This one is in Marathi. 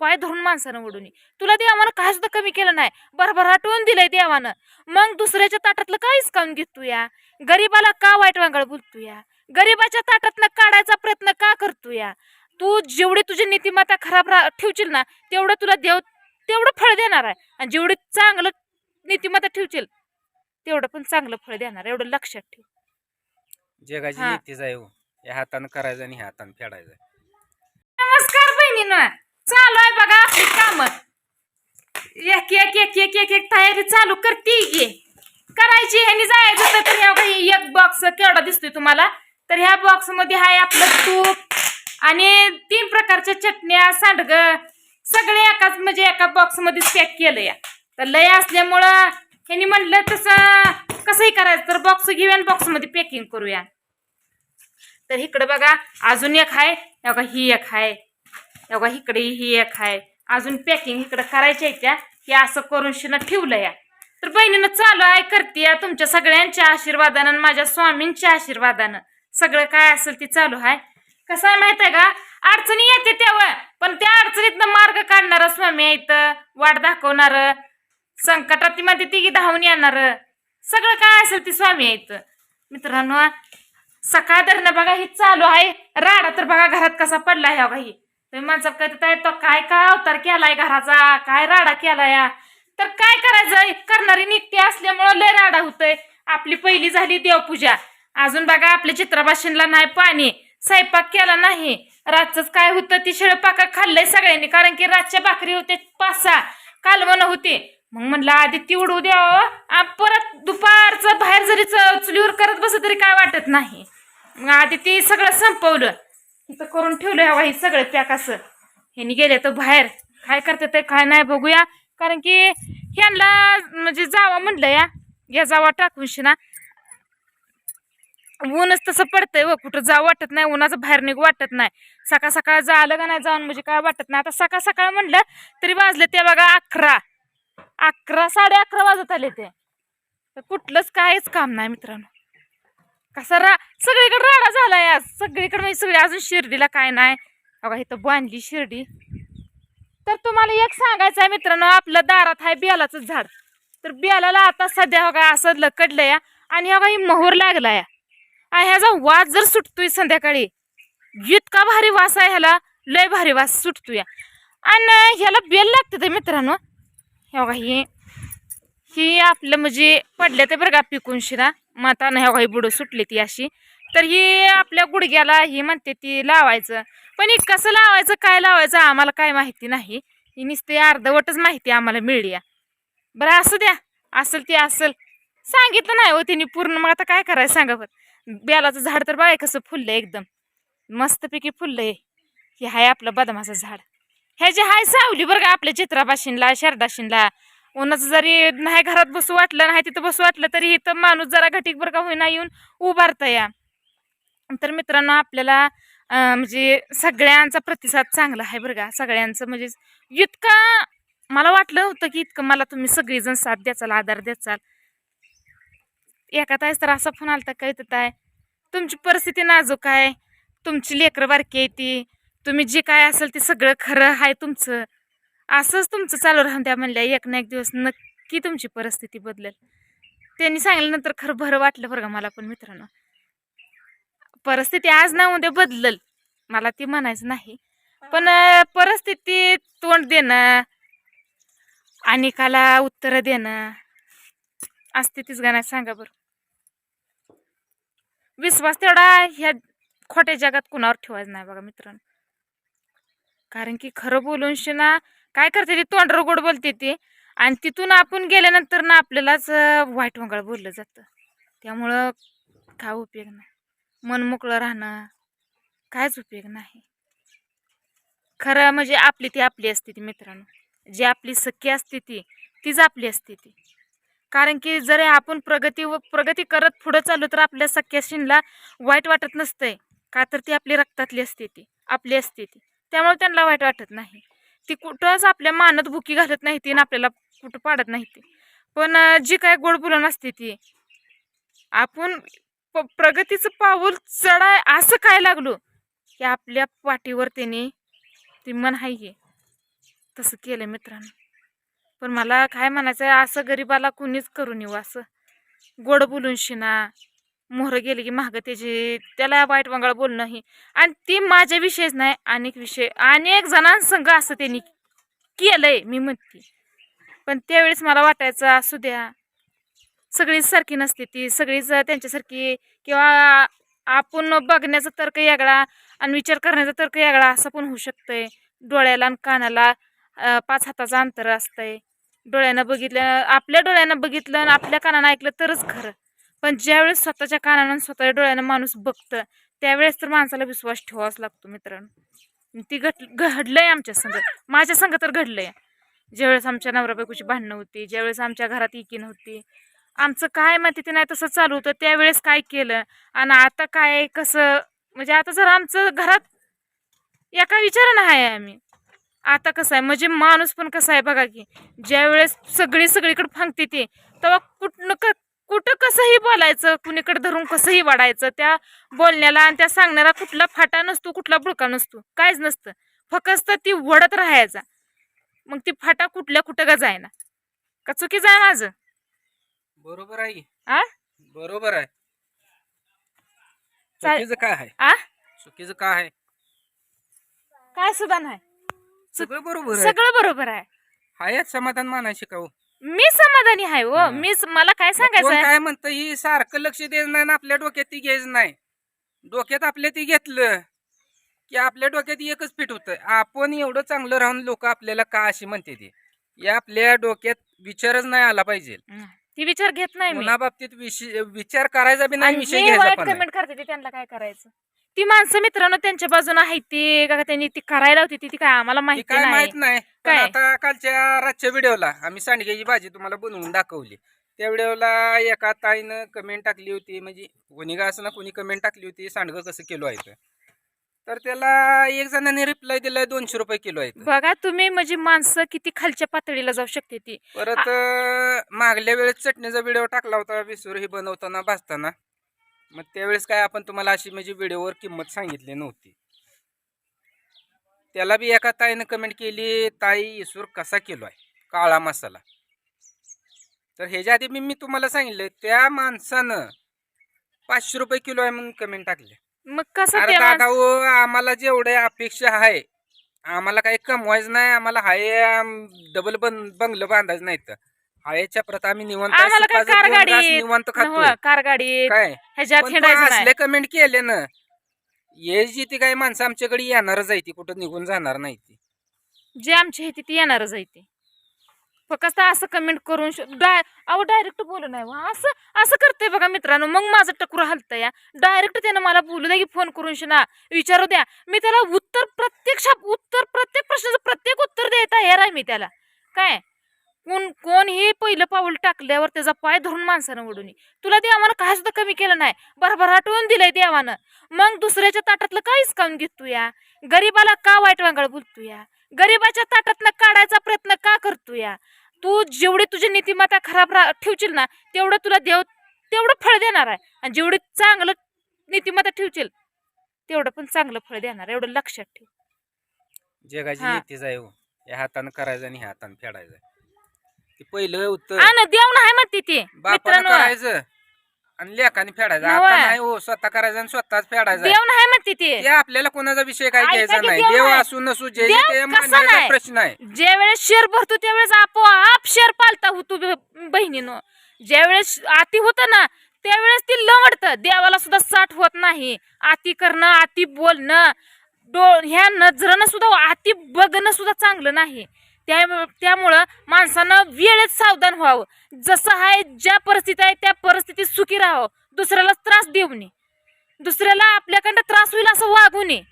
पाय धरून माणसानं ओढून तुला देवानं काय सुद्धा कमी केलं नाही. भरभराटून दिलंय देवानं. मग दुसऱ्याच्या ताटातलं काहीच काऊन घेतो या? गरीबाला का वाईट वांगळ बोलतो या? गरीबाच्या ताटातनं काढायचा प्रयत्न का करतो या? तू जेवढी तुझी नीतिमत्ता खराब रा ठेवशील ना तेवढं तुला देव तेवढं फळ देणार आहे. आणि जेवढी चांगलं नीतिमत्ता ठेवशील तेवढं पण चांगलं फळ देणार. एवढं लक्षात ठेव. जगाची हा. नीतीच आहे हो. या हातानं करायचं आणि ह्या हातानं फेडायचं. नमस्कार बहिणीनं. चालू आहे बघा आपली काम. एक एक एक एक एक एक तयारी चालू करते ये करायची ह्यानी जायचं तर ह्या एक बॉक्स केवढा दिसतोय तुम्हाला? तर ह्या बॉक्समध्ये आहे आपलं तूप आणि तीन प्रकारच्या चटण्या सांडग. सगळे एकाच म्हणजे एका बॉक्समध्ये पॅक केलं या तर लय असल्यामुळं ह्यानी म्हणलं तसं कसंही करायचं तर बॉक्स घेऊया बॉक्समध्ये पॅकिंग करूया. तर इकडे बघा अजून एक आहे. बघा ही एक आहे. बघा इकडे ही एक आहे. अजून पॅकिंग इकडे करायच्या आहे त्या. हे असं करून शिनं ठेवलं या. तर बहिणीनं चालू आहे करते या तुमच्या सगळ्यांच्या आशीर्वादानं आणि माझ्या स्वामींच्या आशीर्वादानं. सगळं काय असेल ते चालू आहे. कसं आहे माहीत आहे का? अडचणी येते तेव्हा पण त्या अडचणीतनं मार्ग काढणार स्वामी आहेत इथं. वाट दाखवणार. संकटात मध्ये तिघी धावून येणार. सगळं काय असेल ते स्वामी आहेत इथं. मित्रांनो सकाळ धरणं बघा ही चालू आहे. राडा तर बघा घरात कसा पडला ह्या ही. तुम्ही माणसात काय तो काय काय अवतार केलाय घराचा? काय राडा केलाय तर काय करायचं? करणारी निकटी असल्यामुळं लय राडा होतय. आपली पहिली झाली देवपूजा. अजून बघा आपल्या चित्राबाशींला नाही पाणी. स्वयंपाक केला नाही. रातच काय होतं? ती शिळपाका खाल्लंय सगळ्यांनी कारण की रातच्या भाकरी होते पाच सहा कालवण होते. मग म्हणलं आधी तिवडू द्यावं द्या हो. परत दुपारचं बाहेर जरी च- चुलीवर करत बस तरी काय वाटत नाही. मग आधी ती सगळं संपवलं. इथं करून ठेवलं हवा हे सगळं पॅक असं. ह्यानी गेले तर बाहेर. काय करते ते काय नाही बघूया. कारण की ह्यांना म्हणजे जावा म्हणलं या. या जावा टाकूनशी ना ऊनच तसं पडतंय व. कुठं जावं वाटत नाही. उन्हाचं बाहेर निघू वाटत नाही. सकाळ सकाळ जालं का नाही जाऊन म्हणजे काय वाटत नाही. आता सकाळ सकाळ म्हणलं तरी वाजले ते बघा अकरा. अकरा साडे अकरा वाजत आले ते. तर कुठलंच काहीच काम नाही मित्रांनो. कसा रा सगळीकडे राडा झालाय आज. सगळीकडे म्हणजे सगळी अजून शिर्डीला काय नाही. अगं इथं बांधली शिर्डी. तर तुम्हाला एक सांगायचं आहे मित्रांनो आपलं दारात आहे बेलाचं झाड. तर बेलाला आता सध्या बघा असं लकडलं या. आणि बघा ही मोहर लागला या. ह्याचा वास जर सुटतोय संध्याकाळी इतका भारी वास आहे ह्याला. लय भारी वास सुटतोय आणि ह्याला बेल लागते ते मित्रांनो. हे बघा ही ही आपलं म्हणजे पडले ते बरं का पिकून शिरा. मातानं ह्या काही बुडं सुटली ती अशी. तर ही आपल्या गुडघ्याला ही म्हणते ती लावायचं. पण ही कसं लावायचं काय लावायचं आम्हाला काय माहिती नाही. ही नुसते अर्धवटच माहिती आम्हाला मिळली बरं असं द्या. असेल ती असेल. सांगितलं नाही हो तिने पूर्ण. मग आता काय करायचं सांगा बरं. बेलाचं झाड तर बाय कसं फुललंय एकदम. मस्तपैकी फुललंय. हे आहे आपलं बदामाचं झाड. ह्याची हाय सावली बरं का आपल्या चित्रापाशीनला शारदाशीनला उन्हाचं जरी नाही घरात बसू वाटलं नाही तिथं बसू वाटलं तरी इथं माणूस जरा घटीक बरं का होईना येऊन उभारता या. तर मित्रांनो आपल्याला म्हणजे सगळ्यांचा प्रतिसाद चांगला आहे बरं का. सगळ्यांचं म्हणजे इतका मला वाटलं होतं की इतकं मला तुम्ही सगळेजण साथ द्याचाल आधार द्याचाल. एका तास तर असा फोन आलता काय तर ताय तुमची परिस्थिती नाजूक आहे. तुमची लेकरं बारकी आहे ती. तुम्ही जे काय असेल ते सगळं खरं आहे तुमचं. असंच तुमचं चालू राहून द्या म्हणल्या एक ना एक दिवस नक्की तुमची परिस्थिती बदलेल. त्यांनी सांगितल्यानंतर खरं बरं वाटलं बरं का मला पण मित्रांनो. परिस्थिती आज ना उद्या बदलल मला ती म्हणायचं नाही. पण परिस्थिती तोंड देणं अनिकाला उत्तरं देणं असते तीच गाण्यात सांगा बरं. विश्वास तेवढा ह्या खोट्या जगात कुणावर ठेवायचा नाही बघा मित्रांनो. कारण की खरं बोलूनशी ना काय करते ती? तोंडर गोड बोलते ती. आणि तिथून आपण गेल्यानंतर ना आपल्यालाच वाईट वंगाळ बोललं जातं. त्यामुळं काय उपयोग नाही. मन मोकळं राहणं कायच उपयोग नाही. खरं म्हणजे आपली ती आपली असते ती मित्रांनो. जी आपली सख्खी असते ती तीच आपली असते ती. कारण की जर आपण प्रगती व प्रगती करत पुढं चालू तर आपल्या सख्याशींला वाईट वाटत नसतंय. का तर ती आपली रक्तातली असते ती आपली असते ती. त्यामुळे त्यांना वाईट वाटत नाही. ती कुठंच आपल्या मानत भुकी घालत नाही ती आणि आपल्याला कुठं पाडत नाही ती. पण जी काय गोड बोलून असते ती. आपण प प्रगतीचं पाऊल चढाय असं काय लागलो की आपल्या पाठीवर त्याने ती मन आहे तसं केलं मित्रांनो. पण मला काय म्हणायचं आहे असं गरीबाला कुणीच करून येऊ हो असं. गोड बोलून शिना. मोहर गेले की महाग त्याची त्याला वाईट वंगाळ बोलणं ही. आणि ती माझ्या विषयच नाही अनेक विषय अनेक जणांसंग असं त्यांनी केलंय मी म्हणते. पण त्यावेळेस मला वाटायचं असू द्या. सगळीच सारखी नसते ती सगळीच त्यांच्यासारखी किंवा आपण बघण्याचा तर्क वेगळा आणि विचार करण्याचा तर्क वेगळा असं पण होऊ शकतंय. डोळ्याला आणि कानाला पाच हाताचं अंतर असतंय. डोळ्यानं बघितलं आपल्या डोळ्यानं बघितलं आणि आपल्या कानानं ऐकलं तरच खरं. पण ज्यावेळेस स्वतःच्या कानानं स्वतःच्या डोळ्यानं माणूस बघतं त्यावेळेस तर माणसाला विश्वास ठेवावाच लागतो मित्रांनो. ती घट घडलंय आमच्या संग माझ्या संग तर घडलंय. ज्यावेळेस आमच्या नवरा बायकोची भांडणं होती ज्यावेळेस आमच्या घरात इकी नव्हती आमचं काय माहिती ते नाही तसं चालू होतं त्यावेळेस काय केलं आणि आता काय कसं म्हणजे आता जर आमचं घरात या काय विचारणं आहे आम्ही. आता कसं आहे म्हणजे माणूस पण कसा आहे बघा की ज्यावेळेस सगळी सगळीकडे फांगते ते तेव्हा कुठनं क कुठं कसंही बोलायचं कुणीकडे धरून कसंही वाढायचं त्या बोलण्याला आणि त्या सांगण्याला कुठला फाटा नसतो कुठला बुळका नसतो काहीच नसतं. फक्त ती वडत राहायचा. मग ती फाटा कुठल्या कुठं का जायना. का चुकीचं आहे माझं? बरोबर आहे की? आ? बरोबर आहे. चुकीचं काय आहे? आ? चुकीचं काय आहे? काय सुद्धा नाही सगळं बरोबर आहे. सगळं बरोबर आहे. हायच समाधान मानाय शिकावं मी समाधानी आहे हो. मीच मला काय सांगायचं काय म्हणतं ही सारखं लक्ष द्यायचं नाही आणि आपल्या डोक्यात ती घ्यायचं नाही. डोक्यात आपल्या ती घेतलं की आपल्या डोक्यात एकच फिट होतं. आपण एवढं चांगलं राहून लोक आपल्याला का अशी म्हणते ते? या आपल्या डोक्यात विचारच नाही आला पाहिजे. ती विचार घेत नाही मी. कोणा बाबतीत विषय- विचार करायचा बी नाही आणि विषय मी घ्यायचा वाईट पण नाही. कमेंट करते ती त्यांना काय करायचं? ती माणसं मित्रांनो त्यांच्या बाजूने आहेत ती. का त्यांनी ती करायला होती ती. ती काय आम्हाला ती माहिती काय नाही. माहीत नाही. पण काय? आता कालच्या रातच्या व्हिडिओला आम्ही सांडग्याची भाजी तुम्हाला बनवून दाखवली. त्या व्हिडिओला एका ताईनं कमेंट टाकली होती. म्हणजे कोणी का असं ना कोणी कमेंट टाकली होती सांडगं कसं किलो आहे ते. तर त्याला एक जणांनी रिप्लाय दिलाय दोनशे रुपये किलो आहे ते. बघा तुम्ही म्हणजे माणसं किती खालच्या पातळीला जाऊ शकते ती. परत अं, मागल्या वेळेस चटणीचा व्हिडिओ टाकला होता विसुर ही बनवताना भाजताना. मग त्यावेळेस काय आपण तुम्हाला अशी म्हणजे व्हिडिओवर किंमत सांगितली नव्हती. त्याला बी एका ताईनं कमेंट केली ताई इसूर कसा किलो आहे काळा मसाला. तर ह्याच्या आधी मी मी तुम्हाला सांगितलं त्या माणसानं पाचशे रुपये किलो आहे म्हणून कमेंट टाकले. मग कसं अरे दादा हो आम्हाला जेवढे अपेक्षा आहे आम्हाला काही कमवायचं नाही आम्हाला हाय डबल बन बंगलं बांधायचं नाही तर हायच्या प्रत आम्ही निवंत आम्हाला काय कार गाडी निवांत खातोय. कार गाडी काय? ह्याच्यात पण हिंडायचं तो नाही. असले कमेंट केले ना ये जी ती काही माणसं आमच्याकडे येणारच आहे ती कुठं निघून जाणार नाही ती. जे आमची आहे ती येणारच आहे ती. फक्त असं कमेंट करून श- डाय अहो डायरेक्ट बोलू नाही हो. असं असं करते बघा मित्रांनो. मग माझं टकूर हलतं या डायरेक्ट त्यानं मला बोलू द्या की फोन करून शिना विचारू द्या. मी त्याला उत्तर प्रत्यक्ष उत्तर प्रत्येक प्रश्नाचं प्रत्येक उत्तर द्यायला तयार आहे मी त्याला. काय? कोण कोणही पहिलं पाऊल टाकल्यावर त्याचा पाय धरून माणसानं ओढून. तुला देवानं काय सुद्धा कमी केलं नाही. भरभराटून दिलंय देवानं. मग दुसऱ्याच्या ताटातलं काहीच काऊन घेतो या? गरीबाला का वाईट वांगळ बोलतो या? गरीबाच्या ताटातनं काढायचा प्रयत्न का करतो या? तू जेवढी तुझी नीतिमत्ता खराब रा ठेवशील ना तेवढं तुला देव तेवढं फळ देणार आहे. आणि जेवढी चांगलं नीतिमत्ता ठेवशील तेवढं पण चांगलं फळ देणार आहे. एवढं लक्षात ठेव. जगाची हा. नीतीच आहे या हातानं करायचं आणि हातानं फेडायचं ते पहिलं उत्तर आणि देव नाही म्हणते ती बापानं मित्रांनो. करायचं. आणि लेखाने फेडायचं. आता. नाही हो स्वतः करायचं आणि स्वतःच फेडायचं. देव नाही म्हणते ती. ते आपल्याला कोणाचा विषय काय ऐका घ्यायचा की नाही. देव. असू नसू जे देव जे ते कसं मानण्याचा नाही? प्रश्न आहे. ज्यावेळेस शेर भरतो त्यावेळेस आपोआप शेर पालता होतो ब- बहिणीनं. ज्यावेळेस आती होतं ना त्यावेळेस ती लवडतं देवाला सुद्धा साठ होत नाही. आती करणं आती बोलणं डो ह्या नजरनं सुद्धा आती बघणं सुद्धा चांगलं नाही. त्यामुळं त्यामुळं माणसानं वेळेत सावधान व्हावं. जसं आहे ज्या परिस्थिती आहे त्या परिस्थितीत सुखी राहावं. दुसऱ्याला त्रास देऊ नये. दुसऱ्याला आपल्याकडं त्रास होईल असं वागू नये.